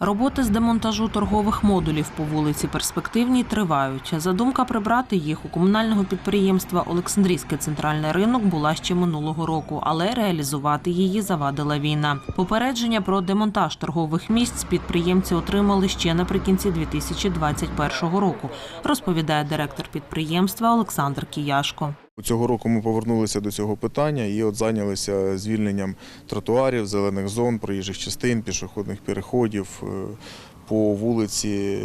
Роботи з демонтажу торгових модулів по вулиці Перспективній тривають. Задумка прибрати їх у комунального підприємства Олександрійський центральний ринок була ще минулого року, але реалізувати її завадила війна. Попередження про демонтаж торгових місць підприємці отримали ще наприкінці 2021 року, розповідає директор підприємства Олександр Кіяшко. Цього року ми повернулися до цього питання і от зайнялися звільненням тротуарів, зелених зон, проїжджих частин, пішохідних переходів е, по вулиці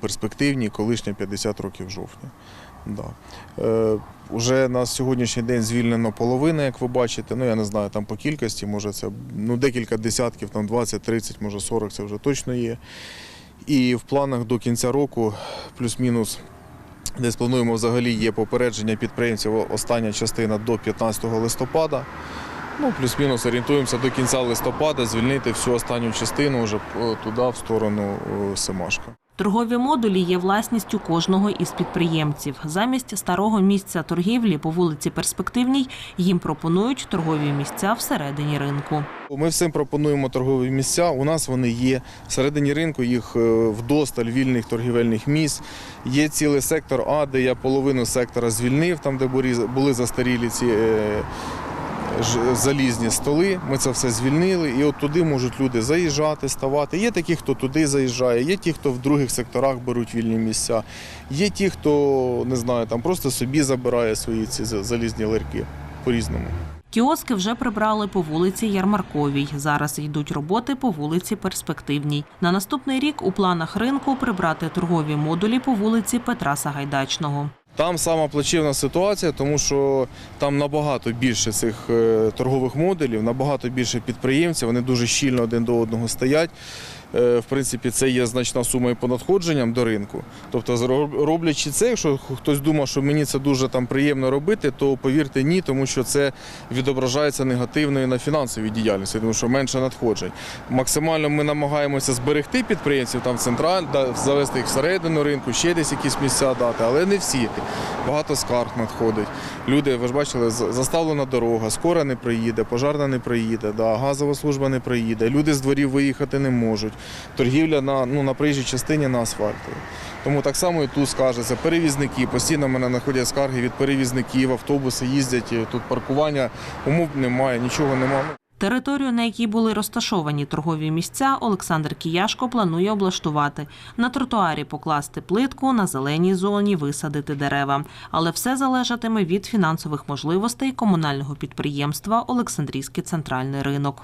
Перспективній, колишня 50 років жовтня. Да. Е, уже на сьогоднішній день звільнено половина, як ви бачите. Ну я не знаю, там по кількості, може це ну, декілька десятків, там 20, 30, може 40, це вже точно є. І в планах до кінця року плюс-мінус Десь плануємо взагалі є попередження підприємців. Остання частина до 15 листопада. Ну, плюс-мінус орієнтуємося до кінця листопада, звільнити всю останню частину вже е, туди, в сторону Симашка. Семашка. Торгові модулі є власністю кожного із підприємців. Замість старого місця торгівлі по вулиці Перспективній їм пропонують торгові місця всередині ринку. Ми всім пропонуємо торгові місця. У нас вони є всередині ринку, їх е, вдосталь вільних торгівельних місць. Є цілий сектор А, де я половину сектора звільнив, там де були застарілі ці е, залізні столи. Ми це все звільнили, і от туди можуть люди заїжджати, ставати. Є такі, хто туди заїжджає, є ті, хто в других секторах беруть вільні місця. Є ті, хто не знаю, там просто собі забирає свої ці залізні ларьки по-різному. Кіоски вже прибрали по вулиці Ярмарковій. Зараз йдуть роботи по вулиці Перспективній. На наступний рік у планах ринку прибрати торгові модулі по вулиці Петра Сагайдачного. Там сама плачевна ситуація, тому що там набагато більше цих е, торгових моделів, набагато більше підприємців, вони дуже щільно один до одного стоять. Е, В принципі, це є значна сума і по надходженням до ринку. Тобто, роблячи це, якщо хтось думав, що мені це дуже там приємно робити, то повірте ні, тому що це відображається негативно і на фінансовій діяльності, тому що менше надходжень. Максимально ми намагаємося зберегти підприємців там в централь, завести їх всередину ринку, ще десь якісь місця дати, але не всі. Багато скарг надходить. Люди, ви ж бачили, заставлена дорога, скора не приїде, пожарна не приїде, да, газова служба не приїде. Люди з дворів виїхати не можуть. Торгівля на, ну, на проїжджій частині на асфальті. Тому так само і тут скажеться. Перевізники постійно в мене знаходять скарги від перевізників, автобуси їздять, тут паркування, умов немає, нічого немає. Територію, на якій були розташовані торгові місця, Олександр Кіяшко планує облаштувати. На тротуарі покласти плитку, на зеленій зоні висадити дерева. Але все залежатиме від фінансових можливостей комунального підприємства Олександрійський центральний ринок.